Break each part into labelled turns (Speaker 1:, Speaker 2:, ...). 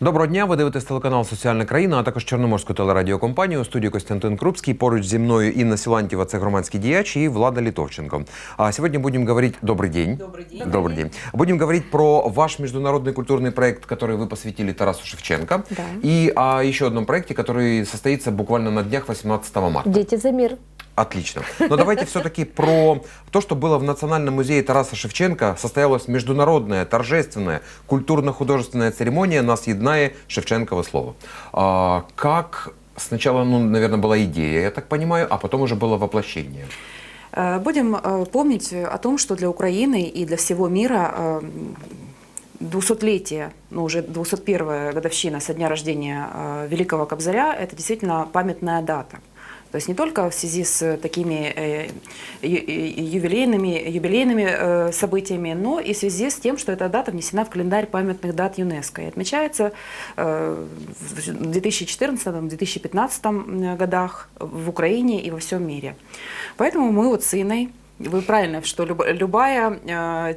Speaker 1: Доброго дня. Ви дивитесь телеканал Соціальна країна, а також Чорноморську телерадіокомпанію. У студії Костянтин Крупський. Поруч зі мною Інна Силантьєва, це громадський діяч, і Влада Литовченко. А сегодня будем говорить... Добрый день.
Speaker 2: Добрый день.
Speaker 1: Добрый день. Будем говорить про ваш международный культурный проект, который вы посвятили Тарасу Шевченко.
Speaker 3: Да.
Speaker 1: И о еще одном проекте, который состоится буквально на днях 18 марта.
Speaker 3: Дети за мир.
Speaker 1: Отлично. Но давайте все-таки про то, что было в Национальном музее Тараса Шевченко. Состоялась международная, торжественная, культурно-художественная церемония «Нас еднае Шевченково слово». А, как сначала, ну, наверное, была идея, я так понимаю, а потом уже было воплощение.
Speaker 2: Э, Будем э, помнить о том, что для Украины и для всего мира э, 200-летие, ну уже 201 годовщина со дня рождения э, Великого Кобзаря, это действительно памятная дата. То есть не только в связи с такими э, ю- юбилейными, юбилейными э, событиями, но и в связи с тем, что эта дата внесена в календарь памятных дат ЮНЕСКО и отмечается э, в 2014-2015 годах в Украине и во всем мире. Поэтому мы вот с Инной вы правильно, что люб- любая, э,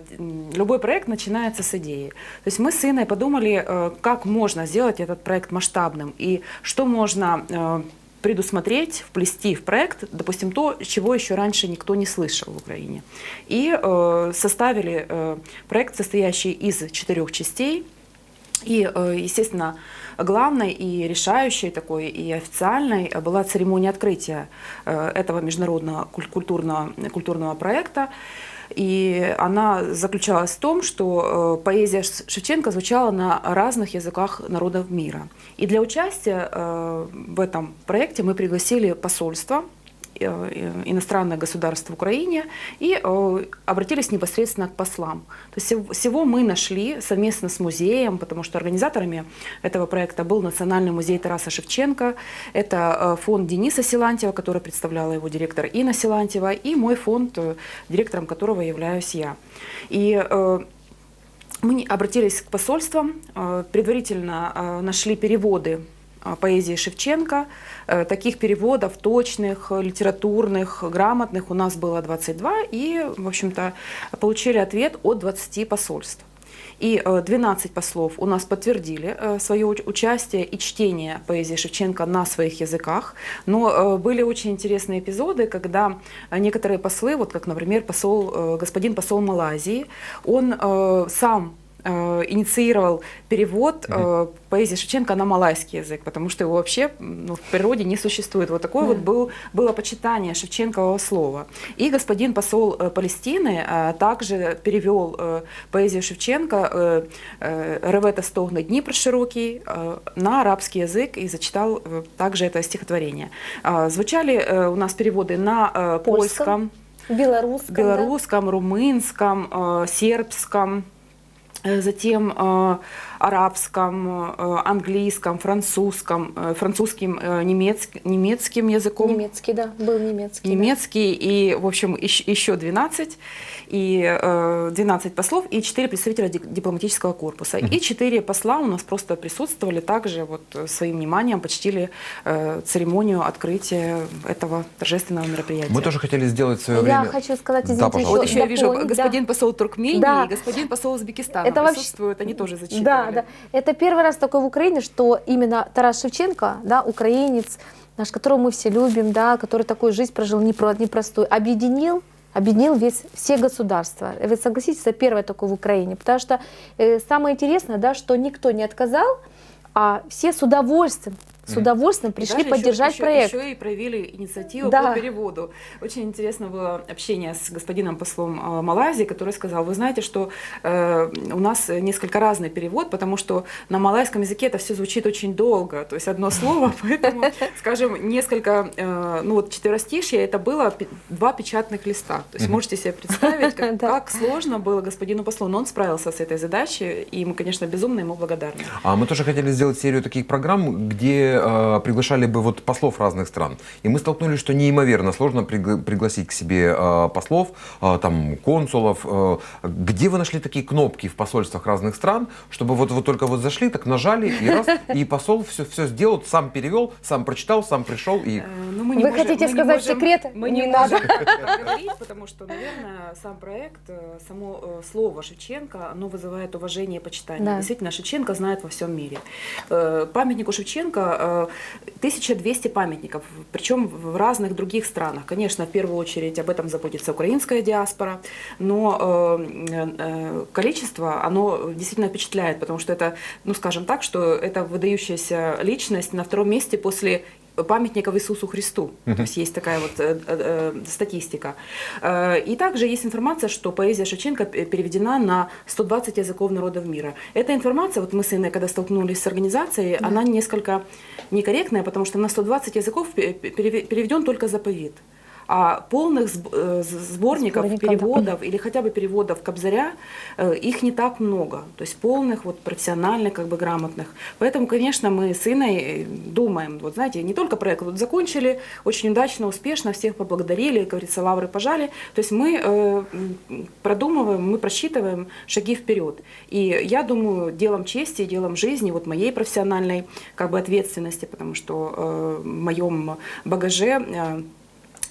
Speaker 2: любой проект начинается с идеи. То есть мы с Инной подумали, э, как можно сделать этот проект масштабным и что можно э, предусмотреть, вплести в проект, допустим, то, чего еще раньше никто не слышал в Украине. И э, составили э, проект, состоящий из четырех частей. И, э, естественно, главной и решающей такой и официальной была церемония открытия э, этого международного куль- культурного, культурного проекта. И она заключалась в том, что э, поэзия Шевченко звучала на разных языках народов мира. И для участия э, в этом проекте мы пригласили посольство иностранное государство в Украине и э, обратились непосредственно к послам. То есть всего мы нашли совместно с музеем, потому что организаторами этого проекта был Национальный музей Тараса Шевченко, это э, фонд Дениса Силантьева, который представляла его директор Инна Силантьева, и мой фонд, э, директором которого являюсь я. И э, мы обратились к посольствам, э, предварительно э, нашли переводы э, поэзии Шевченко. Э, Таких переводов точных, э, литературных, грамотных у нас было 22, и, в общем-то, получили ответ от 20 посольств. И э, 12 послов у нас подтвердили э, свое уч- участие и чтение поэзии Шевченко на своих языках. Но э, были очень интересные эпизоды, когда э, некоторые послы, вот как, например, посол, э, господин посол Малайзии, он э, сам э, инициировал перевод э, поэзии Шевченко на малайский язык, потому что его вообще ну, в природе не существует. Вот такое вот был, было почитание Шевченкового слова. И господин посол э, Палестины э, также перевел э, поэзию Шевченко э, э, «Ревета стогны Дніпр широкий» э, на арабский язык и зачитал э, также это стихотворение. Звучали э, у нас переводы на э,
Speaker 3: Польском,
Speaker 2: польском,
Speaker 3: Белорусском. да?
Speaker 2: белорусском, румынском, э, сербском, э, затем э, арабском, э, английском, французском, э, французским, э, немецк- немецким языком.
Speaker 3: Немецкий, да, был немецкий. да.
Speaker 2: Немецкий и, в общем, ещ- еще 12, и э, 12 послов и 4 представителя ди- дипломатического корпуса. И 4 посла у нас просто присутствовали, также вот своим вниманием почтили церемонию открытия этого торжественного мероприятия.
Speaker 1: Мы тоже хотели сделать в свое
Speaker 3: Я
Speaker 1: время...
Speaker 3: хочу сказать,
Speaker 1: Да,
Speaker 3: извините,
Speaker 1: пожалуйста.
Speaker 2: Вот еще я вижу
Speaker 3: да.
Speaker 2: господин посол Туркмении
Speaker 3: Да.
Speaker 2: и господин посол Узбекистана
Speaker 3: Это вообще-
Speaker 2: присутствуют, они тоже зачитывали.
Speaker 3: Да, да. Это первый раз такое в Украине, что именно Тарас Шевченко, да, украинец, наш, которого мы все любим, да, который такую жизнь прожил непро- непростую, объединил объединил весь, все государства. Вы согласитесь, это первое такое в Украине. Потому что э, самое интересное, да, что никто не отказал, а все с удовольствием, с удовольствием
Speaker 2: И
Speaker 3: пришли
Speaker 2: даже
Speaker 3: поддержать
Speaker 2: еще,
Speaker 3: проект.
Speaker 2: Еще, и проявили инициативу
Speaker 3: Да.
Speaker 2: по переводу. Очень интересно было общение с господином послом э, Малайзии, который сказал, вы знаете, что э, у нас несколько разный перевод, потому что на малайском языке это все звучит очень долго, то есть одно слово, поэтому, скажем, несколько, э, ну вот четверостишье, это было два печатных листа. То есть можете себе представить, как сложно было господину послу, но он справился с этой задачей, и мы, конечно, безумно ему благодарны.
Speaker 1: А мы тоже хотели сделать серию таких программ, где э, приглашали бы вот послов разных стран. И мы столкнулись, что неимоверно сложно пригла- пригласить к себе э, послов, э, там, консулов. Э, где вы нашли такие кнопки в посольствах разных стран, чтобы вот, вот только вот зашли, так нажали, и раз, и посол все, все сделал, сам перевел, сам прочитал, сам пришел, и
Speaker 2: Э, ну, мы
Speaker 3: Вы хотите
Speaker 2: мы
Speaker 3: сказать секрет?
Speaker 2: Мы
Speaker 3: Не
Speaker 2: не,
Speaker 3: надо.
Speaker 2: можем говорить, потому что, наверное, сам проект, э, само э, слово Шевченко, оно вызывает уважение и почитание.
Speaker 3: Да.
Speaker 2: Действительно, Шевченко знает во всем мире. Памятнику Шевченко 1200 памятников, причем в разных других странах. Конечно, в первую очередь об этом заботится украинская диаспора, но э, э, количество, оно действительно впечатляет, потому что это, ну скажем так, что это выдающаяся личность на втором месте после памятников Иисусу Христу. То есть есть такая вот э, э, э, статистика. Э, И также есть информация, что поэзия Шевченко переведена на 120 языков народов мира. Эта информация, вот мы с Инной, когда столкнулись с организацией, она несколько некорректная, потому что на 120 языков пе- пе- переве- переведен только заповедь. А полных э, сборников,
Speaker 3: да.
Speaker 2: переводов или хотя бы переводов Кобзаря, э, их не так много. То есть полных, вот, профессиональных, как бы грамотных. Поэтому, конечно, мы с Иной э, думаем, вот знаете, не только проект вот закончили, очень удачно, успешно, всех поблагодарили, как говорится, лавры пожали. То есть мы э, продумываем, мы просчитываем шаги вперед. И я думаю, делом чести, делом жизни, вот моей профессиональной как бы ответственности, потому что э, в моем багаже э,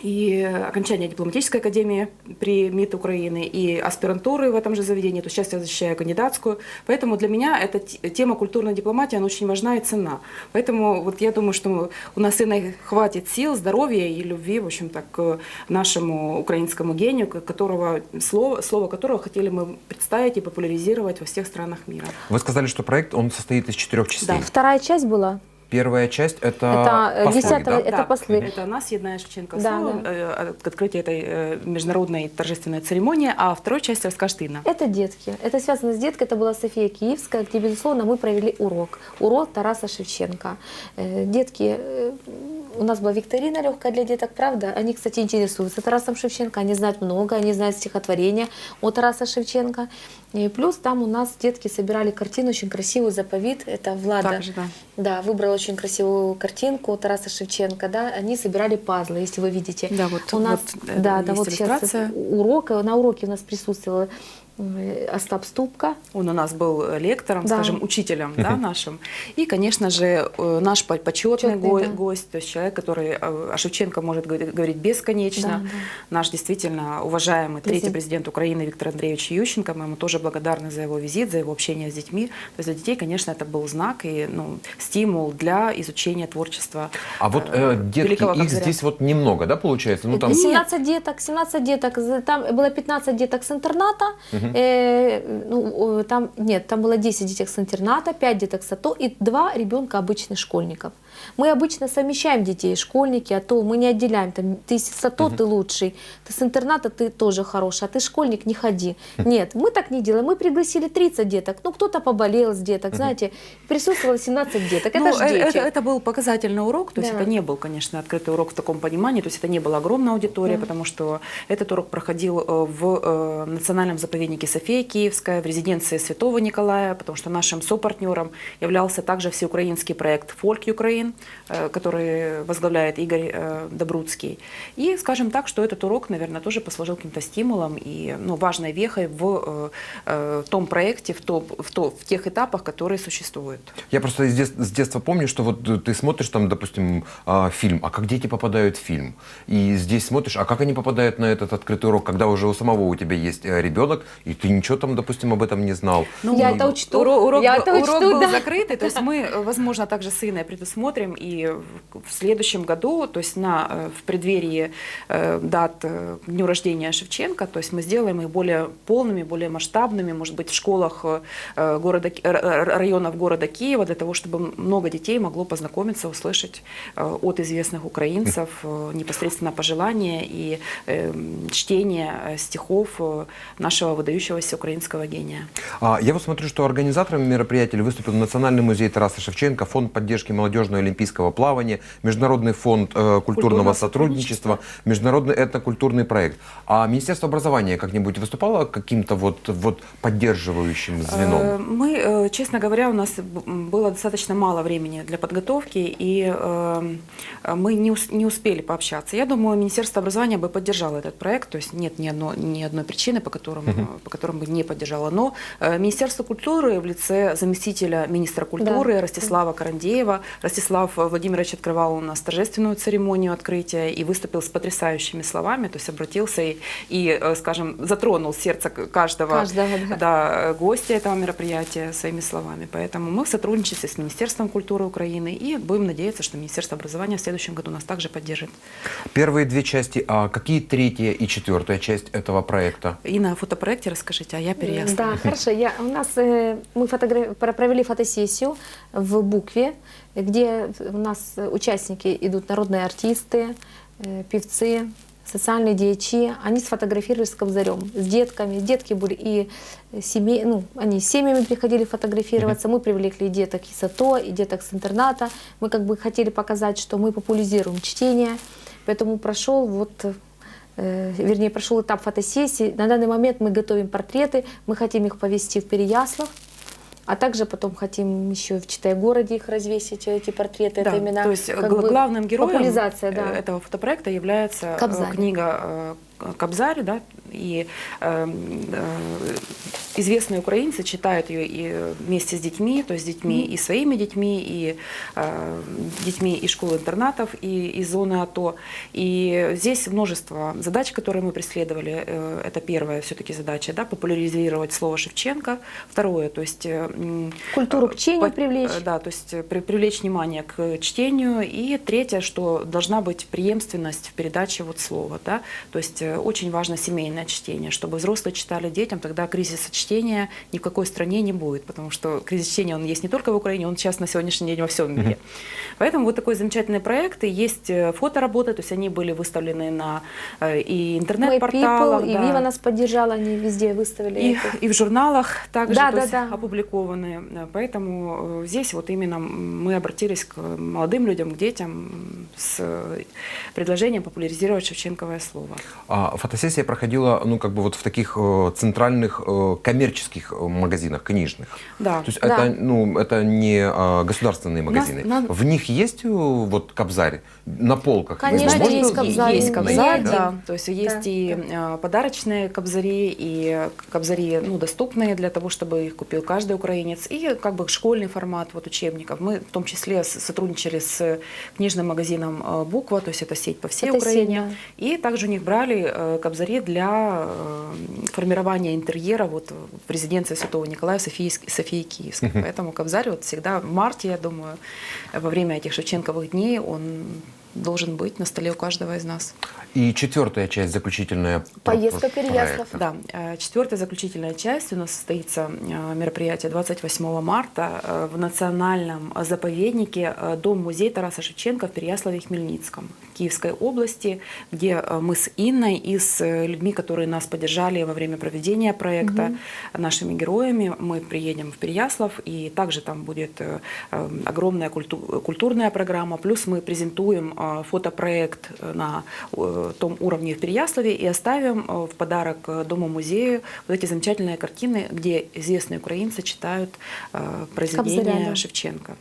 Speaker 2: и окончание дипломатической академии при МИД Украины, и аспирантуры в этом же заведении, то сейчас я защищаю кандидатскую. Поэтому для меня эта тема культурной дипломатии, она очень важна и ценна. Поэтому вот я думаю, что у нас и хватит сил, здоровья и любви, в общем-то, к нашему украинскому гению, которого, слово, слово которого хотели мы представить и популяризировать во всех странах мира.
Speaker 1: вы сказали, что проект, он состоит из четырех частей.
Speaker 2: Да.
Speaker 3: Вторая часть была.
Speaker 1: Первая часть это,
Speaker 3: Это, э,
Speaker 1: послы,
Speaker 3: 10
Speaker 1: да?
Speaker 3: это послы.
Speaker 2: Это нас единая Шевченко
Speaker 3: Да,
Speaker 2: слово,
Speaker 3: да.
Speaker 2: э, открытие этой э, международной торжественной церемонии, а вторую часть расскажет Инна.
Speaker 3: Это детки. Это связано с деткой. Это была София Киевская, где, безусловно, мы провели урок. Урок Тараса Шевченко. Э, Детки, э, у нас была викторина легкая для деток, правда? Они, кстати, интересуются Тарасом Шевченко. Они знают много, они знают стихотворения о Тараса Шевченко. И плюс там у нас детки собирали картину очень красивую, заповедь. Это Влада.
Speaker 2: Также, да.
Speaker 3: Да, выбрала очень красивую картинку Тараса Шевченко, да, они собирали пазлы, если вы видите.
Speaker 2: Да, вот-
Speaker 3: у нас,
Speaker 2: вот, э,
Speaker 3: да, да, вот сейчас
Speaker 2: иллюстрация.
Speaker 3: урок, на уроке у нас присутствовал э, Остап Ступка.
Speaker 2: Он у нас был лектором,
Speaker 3: Да.
Speaker 2: скажем, учителем да, нашим. И, конечно же, э, наш по- почетный
Speaker 3: Почетный,
Speaker 2: го-
Speaker 3: да.
Speaker 2: гость, то есть человек, который э, о Шевченко может говори- говорить бесконечно.
Speaker 3: Да, да.
Speaker 2: Наш действительно уважаемый третий
Speaker 3: Президент.
Speaker 2: президент Украины Виктор Андреевич Ющенко. Мы ему тоже благодарны за его визит, за его общение с детьми. То есть для детей, конечно, это был знак и ну, стимул для изучения творчества
Speaker 1: А вот
Speaker 2: э,
Speaker 1: э, детки, их
Speaker 2: Кобзаря.
Speaker 1: здесь вот немного, да, получается? Ну, там...
Speaker 3: 17 деток, 17 деток, там было 15 деток с интерната, э, ну, там, нет, там было 10 деток с интерната, 5 деток с АТО и 2 ребенка обычных школьников. Мы обычно совмещаем детей, школьники, АТО, мы не отделяем, там, ты с АТО, ты лучший, ты с интерната, ты тоже хороший, а ты школьник, не ходи. Нет, мы так не делаем, мы пригласили 30 деток, ну, кто-то поболел с деток, знаете, присутствовало 17 деток,
Speaker 2: Ну,
Speaker 3: это же
Speaker 2: э-
Speaker 3: дети.
Speaker 2: это, это был показательный урок, то есть
Speaker 3: Да.
Speaker 2: это не был, конечно, открытый урок в таком понимании, то есть это не была огромная аудитория,
Speaker 3: Да.
Speaker 2: потому что этот урок проходил э, в э, национальном заповеднике София Киевская, в резиденции Святого Николая, потому что нашим сопартнером являлся также всеукраинский проект «Фольк Украин», э, который возглавляет Игорь э, Добруцкий. И скажем так, что этот урок, наверное, тоже послужил каким-то стимулом и ну, важной вехой в э, э, том проекте, в, то, в, то, в тех этапах, которые существуют.
Speaker 1: Я просто с детства, с детства помню, что вот ты смотришь там, допустим, а, фильм, а как дети попадают в фильм? И здесь смотришь, а как они попадают на этот открытый урок, когда уже у самого у тебя есть ребенок, и ты ничего там, допустим, об этом не знал?
Speaker 3: Ну, Я
Speaker 1: И-
Speaker 3: это учту.
Speaker 2: Уро- урок,
Speaker 3: Я
Speaker 2: был-
Speaker 3: это
Speaker 2: урок
Speaker 3: учту,
Speaker 2: был
Speaker 3: да.
Speaker 2: закрытый, то есть мы, э, возможно, также с Инной предусмотрим и в следующем году, то есть на, э, в преддверии э, дат дню рождения Шевченко, то есть мы сделаем их более полными, более масштабными, может быть, в школах города, районов города Киева, для того, чтобы много детей могло познакомиться, услышать от известных украинцев непосредственно пожелания и э, чтение стихов нашего выдающегося украинского гения.
Speaker 1: А, Я вот смотрю, что организаторами мероприятия выступил Национальный музей Тараса Шевченко, Фонд поддержки молодежного олимпийского плавания, Международный фонд э, культурного
Speaker 2: Культурного
Speaker 1: сотрудничества, Международный этнокультурный проект. А Министерство образования как-нибудь выступало каким-то вот, вот поддерживающим звеном?
Speaker 2: Э, Мы, э, честно говоря, у нас было достаточно мало времени для подготовки, и э, мы не, не успели пообщаться. Я думаю, Министерство образования бы поддержало этот проект, то есть нет ни, одно, ни одной причины, по которым, э, по которым бы не поддержало. Но э, Министерство культуры в лице заместителя министра культуры Ростислава Карандеева, Ростислав Владимирович открывал у нас торжественную церемонию открытия и выступил с потрясающими словами, то есть обратился и, и, э, скажем, затронул сердце каждого,
Speaker 3: Каждого, да.
Speaker 2: да, гостя этого мероприятия своими словами. Поэтому мы в сотрудничестве с Министерством культуры Украины и будем надеяться, что Министерство образования в следующем году нас также поддержит.
Speaker 1: Первые две части, а какие третья и четвертая часть этого проекта?
Speaker 2: И на фотопроекте расскажите, а я переясню.
Speaker 3: Да, хорошо. Я, у нас э, мы фотогра- про- провели фотосессию в Букве, где у нас участники идут народные артисты, э, певцы, социальные деячи. Они сфотографировались с Кобзарем, с детками. Детки были и семей, ну, они с семьями приходили фотографироваться. Мы привлекли деток из АТО, и деток с интерната. Мы как бы хотели показать, что мы популяризируем чтение. Поэтому прошел вот вернее, прошел этап фотосессии. На данный момент мы готовим портреты, мы хотим их повезти в Переяслав, а также потом хотим еще в Читай-городе их развесить, эти портреты.
Speaker 2: Да,
Speaker 3: Это именно
Speaker 2: то есть
Speaker 3: как
Speaker 2: главным героем
Speaker 3: популяризация,
Speaker 2: э,
Speaker 3: да.
Speaker 2: этого фотопроекта является э,
Speaker 3: Кобзарь.
Speaker 2: книга э, Кобзарь, да, и э, э, известные украинцы читают ее и вместе с детьми, то есть с детьми и своими детьми, и э, детьми из школ-интернатов, и из зоны АТО. И здесь множество задач, которые мы преследовали. Э, Это первая все-таки задача, да, популяризировать слово Шевченко. Второе, то есть... э,
Speaker 3: Культуру к
Speaker 2: э,
Speaker 3: чтению
Speaker 2: по-
Speaker 3: привлечь.
Speaker 2: э, Да, то есть э, при- привлечь внимание к чтению. И третье, что должна быть преемственность в передаче вот слова. Да? То есть очень важно семейное чтение, чтобы взрослые читали детям, тогда кризиса чтения ни в какой стране не будет, потому что кризис чтения, он есть не только в Украине, он сейчас на сегодняшний день во всем мире. Поэтому вот такой замечательный проект, и есть э, фотоработы, то есть они были выставлены на э, и интернет-порталах,
Speaker 3: и. Вива нас поддержала, они везде выставили
Speaker 2: И,
Speaker 3: это.
Speaker 2: и в журналах также
Speaker 3: Да,
Speaker 2: то
Speaker 3: да,
Speaker 2: есть,
Speaker 3: да.
Speaker 2: опубликованы. Э, Поэтому э, здесь вот именно мы обратились к молодым людям, к детям с э, предложением популяризировать шевченковое слово.
Speaker 1: А фотосессия проходила, ну, как бы вот в таких э, центральных э, коммерческих э, магазинах, книжных.
Speaker 2: Да.
Speaker 1: То есть
Speaker 3: Да.
Speaker 1: это, ну, это не э, государственные
Speaker 2: нас-
Speaker 1: магазины.
Speaker 2: нам-
Speaker 1: В них есть э, вот кобзарь на полках?
Speaker 3: Конечно,
Speaker 1: можете-
Speaker 3: есть кобзарь.
Speaker 2: Есть
Speaker 3: не
Speaker 2: кобзарь,
Speaker 3: один.
Speaker 2: да. То есть есть
Speaker 3: Да,
Speaker 2: и э, подарочные кобзари, и кобзари ну, доступные для того, чтобы их купил каждый украинец, и как бы школьный формат вот, учебников. Мы в том числе сотрудничали с книжным магазином э, «Буква», то есть это сеть по всей
Speaker 3: Это сеть,
Speaker 2: Украине. И также у них брали э, кобзари для э, формирования интерьера вот, в резиденции Святого Николая Софии, Софии Киевской. Поэтому кобзарь вот всегда в марте, я думаю, во время этих Шевченковых дней он должен быть на столе у каждого из нас.
Speaker 1: И четвертая часть, заключительная.
Speaker 3: Поездка Переяслав.
Speaker 2: Да, э, четвертая заключительная часть у нас состоится мероприятие 28 марта в национальном заповеднике Дом-музей Тараса Шевченко в Переяславе-Хмельницком Киевской области, где э, мы с Инной и с э, людьми, которые нас поддержали во время проведения проекта, нашими героями, мы приедем в Переяслав, и также там будет э, огромная культу- культурная программа, плюс мы презентуем фотопроект на том уровне в Переяславе и оставим в подарок Дому-музею вот эти замечательные картины, где известные украинцы читают произведения
Speaker 3: Кобзаря, да.
Speaker 2: Шевченко.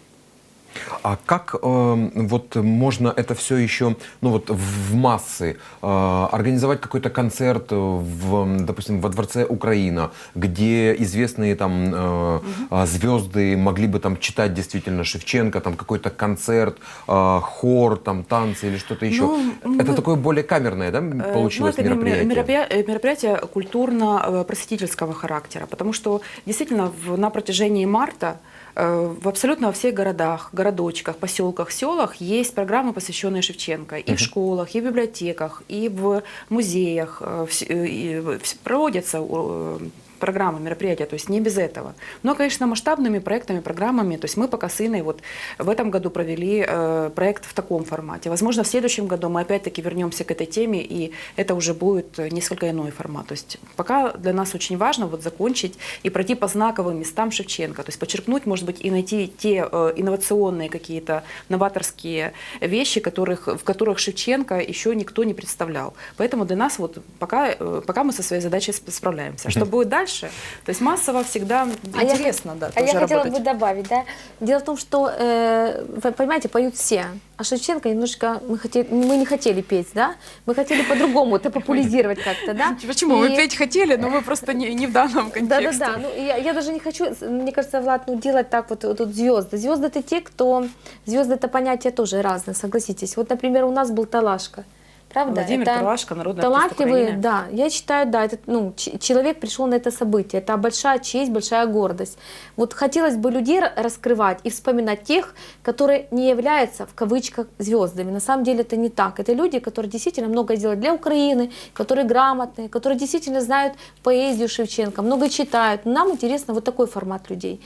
Speaker 1: А как э, вот можно это все еще, ну вот в массы э, организовать какой-то концерт в, допустим, во дворце Украина, где известные там э, э, звезды могли бы там читать действительно Шевченко, там какой-то концерт, э, хор, там танцы или что-то еще.
Speaker 2: Ну,
Speaker 1: это
Speaker 2: мы-
Speaker 1: такое более камерное, да,
Speaker 2: Э,
Speaker 1: получилось
Speaker 2: ну, это
Speaker 1: мероприятие?
Speaker 2: мероприятие, э, мероприятие культурно-просветительского характера, потому что действительно в- на протяжении марта э, в абсолютно во всех городах, городочках, поселках, селах есть программы, посвященные Шевченко. И в школах, и в библиотеках, и в музеях э, э, и проводятся э, программы, мероприятия, то есть не без этого. Но, конечно, масштабными проектами, программами, то есть мы пока с Инной вот в этом году провели э, проект в таком формате. Возможно, в следующем году мы опять-таки вернемся к этой теме, и это уже будет э, несколько иной формат. То есть пока для нас очень важно вот закончить и пройти по знаковым местам Шевченко, то есть подчеркнуть, может быть, и найти те э, инновационные какие-то новаторские вещи, которых, в которых Шевченко еще никто не представлял. Поэтому для нас вот пока, э, пока мы со своей задачей сп- справляемся. Что будет дальше? То есть массово всегда
Speaker 3: А я
Speaker 2: интересно, да,
Speaker 3: А я
Speaker 2: тоже
Speaker 3: хотела
Speaker 2: работать.
Speaker 3: бы добавить, да. Дело в том, что, э, вы понимаете, поют все. А Шевченко немножко мы, хотели, мы не хотели петь, да? Мы хотели по-другому это популяризировать как-то, да?
Speaker 2: Почему? Мы
Speaker 3: И-
Speaker 2: петь хотели, но мы просто не, не в данном контексте.
Speaker 3: Да-да-да. Ну, я, я даже не хочу, мне кажется, Влад, ну, делать так вот, вот тут звезды. Звезды это те, кто... Звезды это понятие тоже разное, согласитесь. Вот, например, у нас был Талашка. Правда?
Speaker 2: Владимир
Speaker 3: Это
Speaker 2: Талашка, народный артист
Speaker 3: талантливый,
Speaker 2: Украины.
Speaker 3: да. Я считаю, да, это, ну, человек пришел на это событие. Это большая честь, большая гордость. Вот хотелось бы людей ра- раскрывать и вспоминать тех, которые не являются, в кавычках, звездами. На самом деле это не так. Это люди, которые действительно много делают для Украины, которые грамотные, которые действительно знают поэзию Шевченко, много читают. Нам интересно вот такой формат людей.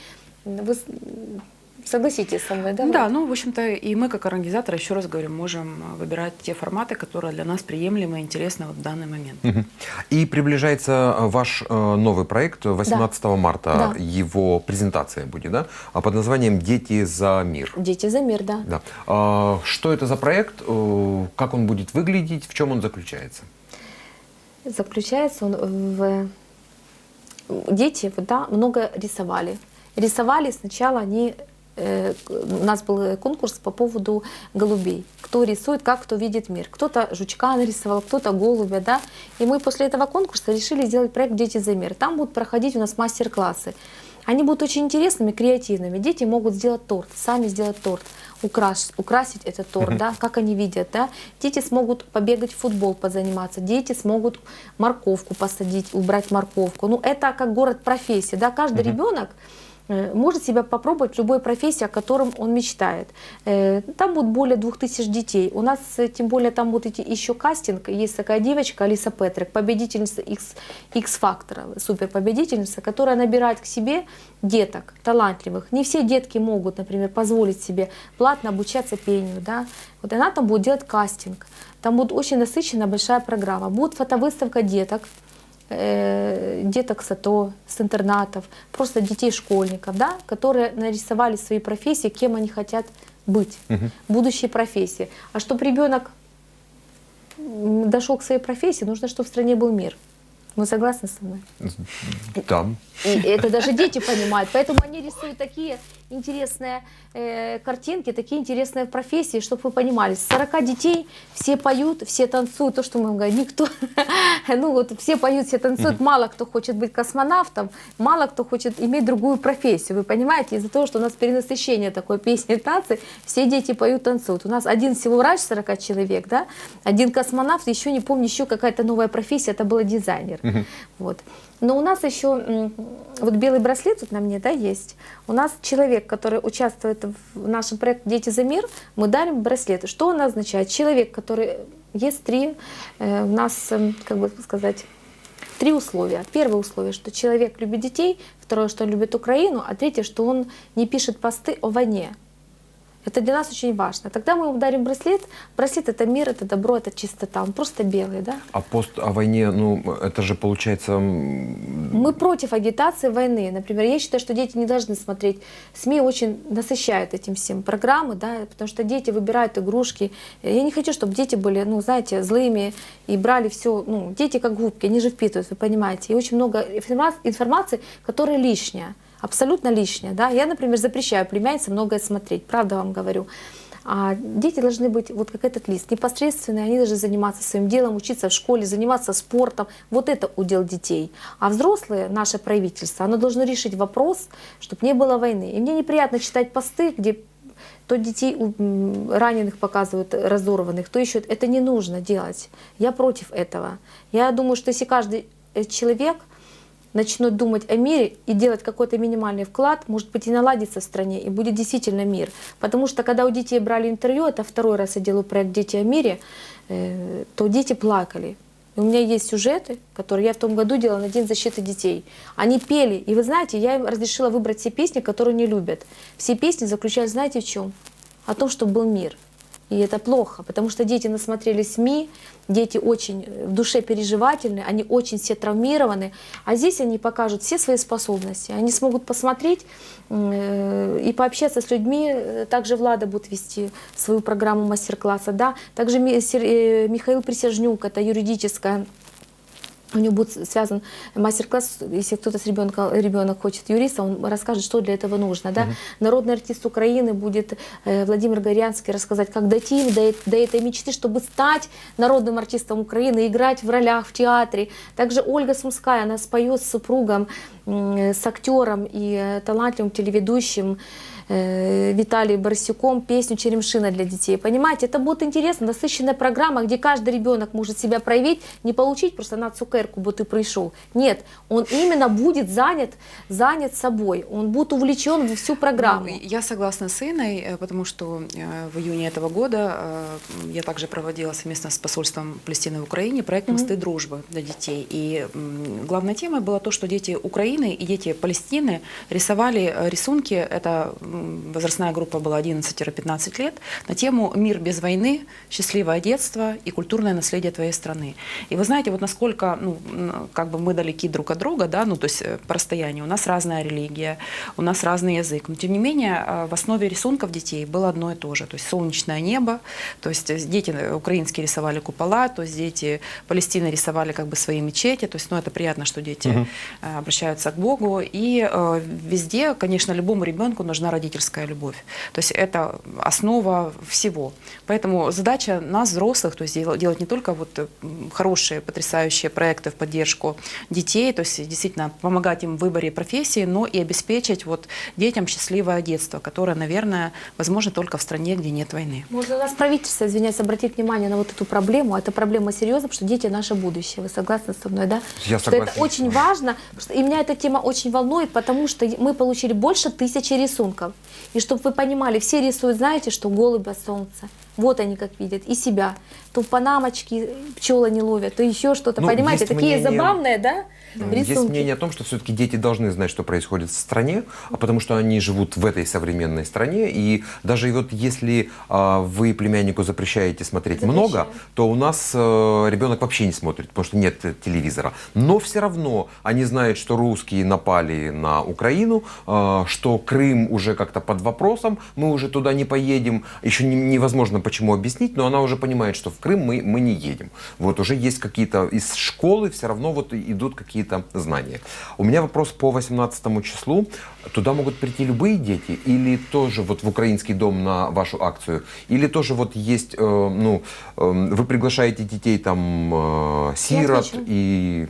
Speaker 3: Вы согласитесь со мной, да?
Speaker 2: Да,
Speaker 3: Влад?
Speaker 2: ну, в общем-то, и мы, как организаторы, еще раз говорю, можем э, выбирать те форматы, которые для нас приемлемы и интересны вот в данный момент.
Speaker 1: Мгм. И приближается э, ваш э, новый проект 18 марта.
Speaker 3: Да.
Speaker 1: Его презентация будет, да? А под названием «Дети за мир».
Speaker 3: Дети за мир, да.
Speaker 1: Да. А, Что это за проект? Э, Как он будет выглядеть? В чем он заключается?
Speaker 3: Заключается он в... Дети вот, да, много рисовали. Рисовали сначала они... э, У нас был конкурс по поводу голубей. Кто рисует, как кто видит мир. Кто-то жучка нарисовал, кто-то голубя, да. И мы после этого конкурса решили сделать проект «Дети за мир». Там будут проходить у нас мастер-классы. Они будут очень интересными, креативными. Дети могут сделать торт, сами сделать торт, украс- украсить этот торт, да, как они видят, да. Дети смогут побегать в футбол, позаниматься, дети смогут морковку посадить, убрать морковку. Ну, это как город профессии, да, каждый ребенок э, может себя попробовать в любой профессии, о котором он мечтает. Э, Там будет более двух тысяч детей. У нас, э, тем более, там будет еще кастинг. Есть такая девочка, Алиса Петрик, победительница X, X-фактора, суперпобедительница, которая набирает к себе деток талантливых. Не все детки могут, например, позволить себе платно обучаться пению. Да? Вот она там будет делать кастинг. Там будет очень насыщенная большая программа. Будет фотовыставка деток, э, деток с АТО, с интернатов, просто детей-школьников, да, которые нарисовали свои профессии, кем они хотят быть, будущие профессии. А чтобы ребенок дошел к своей профессии, нужно, чтобы в стране был мир. Вы согласны со мной?
Speaker 1: Там.
Speaker 3: И это даже дети понимают. Поэтому они рисуют такие интересные э, картинки, такие интересные профессии, чтобы вы понимали. С 40 детей все поют, все танцуют. То, что мы говорим, никто... Ну вот все поют, все танцуют. Мало кто хочет быть космонавтом, мало кто хочет иметь другую профессию. Вы понимаете? Из-за того, что у нас перенасыщение такой песни и танцы, все дети поют, танцуют. У нас один всего врач 40 человек, да? Один космонавт, еще не помню, еще какая-то новая профессия, это был дизайнер. Вот. Но у нас еще, вот белый браслет тут на мне, да, есть. У нас человек, который участвует в нашем проекте «Дети за мир», мы дарим браслеты. Что он означает? Человек, который... Есть три, э, у нас, эм, как бы сказать, три условия. Первое условие, что человек любит детей, второе, что он любит Украину, а третье, что он не пишет посты о войне. Это для нас очень важно. Тогда мы ему дарим браслет. Браслет — это мир, это добро, это чистота. Он просто белый, да?
Speaker 1: А пост о войне, ну, это же получается...
Speaker 3: Мы против агитации войны. Например, я считаю, что дети не должны смотреть. СМИ очень насыщают этим всем программы, да, потому что дети выбирают игрушки. Я не хочу, чтобы дети были, ну, знаете, злыми и брали все. Ну, дети как губки, они же впитывают, вы понимаете. И очень много информа- информации, которая лишняя, абсолютно лишняя. Да? Я, например, запрещаю племяннице многое смотреть, правда вам говорю. А дети должны быть вот как этот лист, непосредственные, они должны заниматься своим делом, учиться в школе, заниматься спортом. Вот это удел детей. А взрослые, наше правительство, оно должно решить вопрос, чтобы не было войны. И мне неприятно читать посты, где то детей раненых показывают, разорванных, то еще. Это не нужно делать. Я против этого. Я думаю, что если каждый э, человек начнут думать о мире и делать какой-то минимальный вклад, может быть, и наладится в стране, и будет действительно мир. Потому что когда у детей брали интервью, это второй раз я делаю проект «Дети о мире», э, то дети плакали. И у меня есть сюжеты, которые я в том году делала на День защиты детей. Они пели, и вы знаете, я им разрешила выбрать все песни, которые они любят. Все песни заключались, знаете, в чем? О том, что был мир. И это плохо, потому что дети насмотрелись СМИ, дети очень э, в душе переживательны, они очень все травмированы, а здесь они покажут все свои способности. Они смогут посмотреть э, и пообщаться с людьми. Э, Также Влада будет вести свою программу мастер-класса. Да? Также Михаил Присяжнюк, это юридическая у него будет связан мастер-класс, если кто-то с ребенка, ребенок хочет юриста, он расскажет, что для этого нужно. Да? Народный артист Украины будет э, Владимир Горянский рассказать, как дойти до, э- до этой мечты, чтобы стать народным артистом Украины, играть в ролях в театре. Также Ольга Сумская, она споет с супругом, э, с актером и э, талантливым телеведущим э, Виталием Барсюком песню «Черемшина» для детей. Понимаете, это будет интересно, насыщенная программа, где каждый ребенок может себя проявить, не получить просто на цукерку, бы ты пришел. Нет, он именно будет занят, занят собой, он будет увлечен в всю программу.
Speaker 2: Ну, Я согласна с Инной, э, потому что э, в июне этого года э, я также проводила совместно с посольством Палестины в Украине проект «Мосты дружбы» для детей. И главной темой было то, что дети Украины и дети Палестины рисовали э, рисунки, это возрастная группа была 11-15 лет, на тему «Мир без войны, счастливое детство и культурное наследие твоей страны». И вы знаете, вот насколько ну, как бы мы далеки друг от друга, да, ну то есть э, по расстоянию, у нас разная религия, у нас разный язык, но тем не менее э, в основе рисунков детей было одно и то же, то есть солнечное небо, то есть э, дети украинские рисовали купола, то есть дети Палестины рисовали как бы свои мечети, то есть ну это приятно, что дети э, обращаются к Богу, и э, везде, конечно, любому ребенку нужна родительская любовь, то есть это основа всего, поэтому задача нас, взрослых, то есть дел- делать не только вот хорошие, потрясающие проекты в поддержку детей, то есть действительно помогать им в выборе профессии, но и обеспечить вот детям счастливое детство, которое, наверное, возможно только в стране, где нет войны.
Speaker 3: Можно у нас правительство, извиняюсь, обратить внимание на вот эту проблему. Это проблема серьезная, потому что дети наше будущее. Вы согласны со мной, да?
Speaker 1: Я
Speaker 3: что
Speaker 1: согласен
Speaker 3: это очень важно. и меня эта тема очень волнует, потому что мы получили больше тысячи рисунков. И чтобы вы понимали, все рисуют, знаете, что голубя солнце. Вот они как видят, и себя. То панамочки пчелы не ловят, то еще что-то.
Speaker 1: Ну,
Speaker 3: Понимаете, такие
Speaker 1: мнение-
Speaker 3: забавные, да?
Speaker 1: Есть
Speaker 3: Рисунки.
Speaker 1: мнение о том, что все-таки дети должны знать, что происходит в стране, а потому что они живут в этой современной стране. И даже вот если а, вы племяннику запрещаете смотреть
Speaker 3: Запрещаем.
Speaker 1: много, то у нас э, ребенок вообще не смотрит, потому что нет э, телевизора. Но все равно они знают, что русские напали на Украину, э, что Крым уже как-то под вопросом, мы уже туда не поедем. Еще не- невозможно почему объяснить, но она уже понимает, что в Крым мы, мы не едем. Вот уже есть какие-то из школы все равно вот идут какие-то знания. У меня вопрос по 18 числу. Туда могут прийти любые дети или тоже вот в украинский дом на вашу акцию? Или тоже вот есть, э, ну, э, вы приглашаете детей там э, сирот и...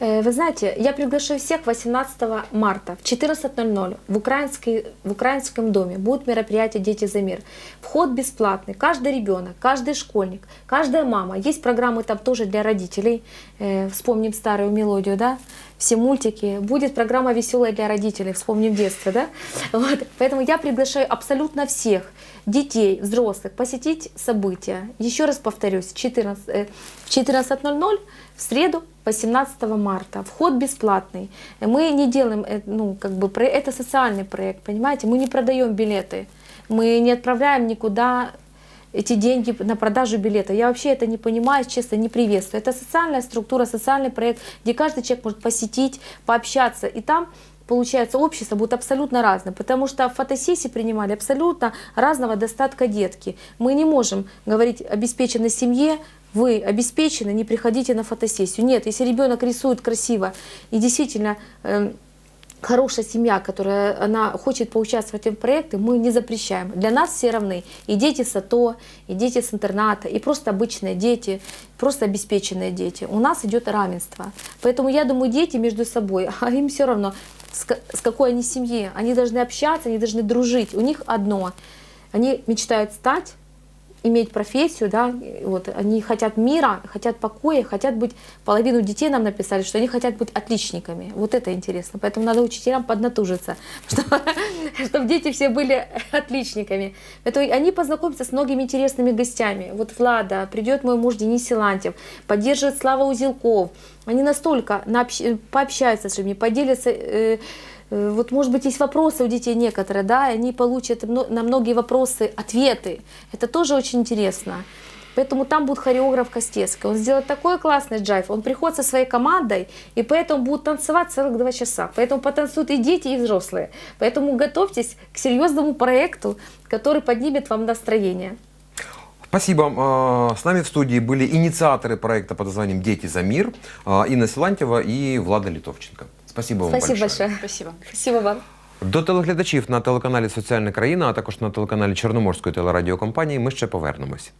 Speaker 3: Э, Вы знаете, я приглашаю всех 18 марта в 14.00 в, украинской, в украинском доме. Будет мероприятие «Дети за мир». Вход бесплатный. Каждый ребенок, каждый школьник, каждая мама. Есть программы там тоже для родителей. Э, Вспомним старую мелодию, да? Все мультики. Будет программа веселая для родителей. Вспомним детство, да? Вот. Поэтому я приглашаю абсолютно всех детей, взрослых посетить события. Еще раз повторюсь, 14, э, в 14.00 в среду 18 марта. Вход бесплатный. Мы не делаем, э, ну, как бы, это социальный проект, понимаете? Мы не продаем билеты. Мы не отправляем никуда эти деньги на продажу билета. Я вообще это не понимаю, честно, не приветствую. Это социальная структура, социальный проект, где каждый человек может посетить, пообщаться. И там получается, общество будет абсолютно разное, потому что в фотосессии принимали абсолютно разного достатка детки. Мы не можем говорить обеспеченной семье, вы обеспечены, не приходите на фотосессию. Нет, если ребенок рисует красиво и действительно эм, хорошая семья, которая она хочет поучаствовать в этом проекте, мы не запрещаем. Для нас все равны. И дети с АТО, и дети с интерната, и просто обычные дети, просто обеспеченные дети. У нас идет равенство. Поэтому я думаю, дети между собой, а им все равно, с какой они семьи. Они должны общаться, они должны дружить. У них одно. Они мечтают стать иметь профессию, да, вот они хотят мира, хотят покоя, хотят быть, половину детей нам написали, что они хотят быть отличниками. Вот это интересно. Поэтому надо учителям поднатужиться, чтобы, дети все были отличниками. Это они познакомятся с многими интересными гостями. Вот Влада, придет мой муж Денис Силантьев, поддерживает Слава Узелков. Они настолько пообщаются с людьми, поделятся Э, Вот, может быть, есть вопросы у детей некоторые, да, и они получат на многие вопросы ответы. Это тоже очень интересно. Поэтому там будет хореограф Костецкий. Он сделает такой классный джайв. Он приходит со своей командой, и поэтому будут танцевать целых два часа. Поэтому потанцуют и дети, и взрослые. Поэтому готовьтесь к серьезному проекту, который поднимет вам настроение.
Speaker 1: Спасибо. А, С нами в студии были инициаторы проекта под названием «Дети за мир» а, Инна Силантьева и Влада Литовченко. Спасибо вам
Speaker 3: Спасибо
Speaker 1: большое.
Speaker 3: большое.
Speaker 2: Спасибо.
Speaker 3: Спасибо вам.
Speaker 1: До телеглядачів на телеканалі Соціальна країна, а також на телеканалі Чорноморської телерадіокомпанії ми ще повернемось.